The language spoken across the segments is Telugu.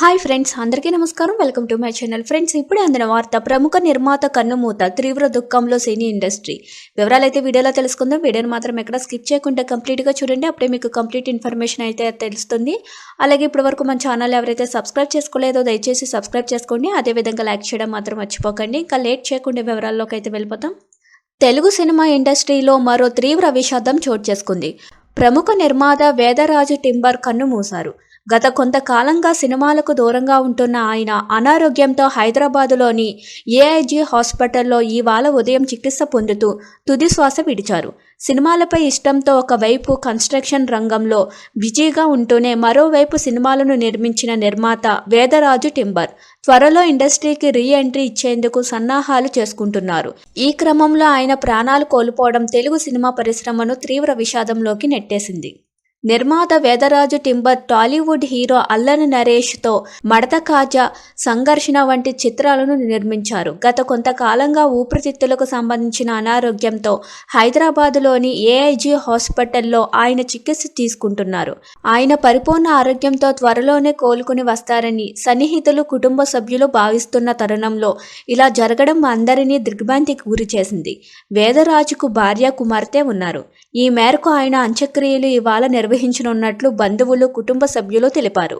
హాయ్ ఫ్రెండ్స్ అందరికీ నమస్కారం. Welcome to my channel friends ఇప్పుడే అందిన వార్త ప్రముఖ నిర్మాత కన్నుమూత తీవ్ర దుఃఖంలో సినీ ఇండస్ట్రీ వివరాలైతే వీడియోలో తెలుసుకుందాం. వీడియోని మాత్రం ఎక్కడ స్కిప్ చేయకుండా కంప్లీట్గా చూడండి. అప్పుడే మీకు కంప్లీట్ ఇన్ఫర్మేషన్ అయితే తెలుస్తుంది. అలాగే ఇప్పటివరకు మన ఛానల్ ఎవరైతే సబ్స్క్రైబ్ చేసుకోలేదో దయచేసి సబ్స్క్రైబ్ చేసుకోండి. అదేవిధంగా లైక్ చేయడం మాత్రం మర్చిపోకండి. ఇంకా లేట్ చేయకుండా వివరాల్లోకి అయితే వెళ్ళిపోతాం. తెలుగు సినిమా ఇండస్ట్రీలో మరో తీవ్ర విషాదం చోటు చేసుకుంది. ప్రముఖ నిర్మాత వేదరాజు టింబర్ కన్ను మూశారు గత కొంతకాలంగా సినిమాలకు దూరంగా ఉంటున్న ఆయన అనారోగ్యంతో హైదరాబాదులోని ఏఐజీ హాస్పిటల్లో ఇవాళ ఉదయం చికిత్స పొందుతూ తుది శ్వాస విడిచారు. సినిమాలపై ఇష్టంతో ఒకవైపు కన్స్ట్రక్షన్ రంగంలో బిజీగా ఉంటూనే మరోవైపు సినిమాలను నిర్మించిన నిర్మాత వేదరాజు టింబర్ త్వరలో ఇండస్ట్రీకి రీ ఎంట్రీ ఇచ్చేందుకు సన్నాహాలు చేసుకుంటున్నారు. ఈ క్రమంలో ఆయన ప్రాణాలు కోల్పోవడం తెలుగు సినిమా పరిశ్రమను తీవ్ర విషాదంలోకి నెట్టేసింది. నిర్మాత వేదరాజు టింబర్ టాలీవుడ్ హీరో అల్లరి నరేష్తో మడత కాజా సంఘర్షణ వంటి చిత్రాలను నిర్మించారు. గత కొంతకాలంగా ఊపిరితిత్తులకు సంబంధించిన అనారోగ్యంతో హైదరాబాదులోని ఏఐజీ హాస్పిటల్లో ఆయన చికిత్స తీసుకుంటున్నారు. ఆయన పరిపూర్ణ ఆరోగ్యంతో త్వరలోనే కోలుకుని వస్తారని సన్నిహితులు కుటుంబ సభ్యులు భావిస్తున్న తరుణంలో ఇలా జరగడం అందరినీ దిగ్భ్రాంతికి గురి చేసింది. వేదరాజుకు భార్య కుమార్తె ఉన్నారు. ఈ మేరకు ఆయన అంత్యక్రియలు ఇవాళ నిర్వహించనున్నట్లు బంధువులు కుటుంబ సభ్యులు తెలిపారు.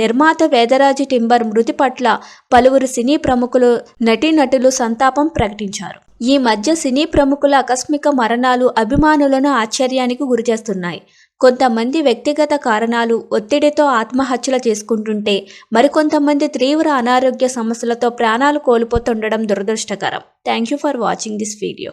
నిర్మాత వేదరాజు టింబర్ మృతి పట్ల పలువురు సినీ ప్రముఖులు నటీనటులు సంతాపం ప్రకటించారు. ఈ మధ్య సినీ ప్రముఖుల ఆకస్మిక మరణాలు అభిమానులను ఆశ్చర్యానికి గురిచేస్తున్నాయి. కొంతమంది వ్యక్తిగత కారణాలు ఒత్తిడితో ఆత్మహత్యలు చేసుకుంటుంటే మరికొంతమంది తీవ్ర అనారోగ్య సమస్యలతో ప్రాణాలు కోల్పోతుండడం దురదృష్టకరం. Thank you for watching this video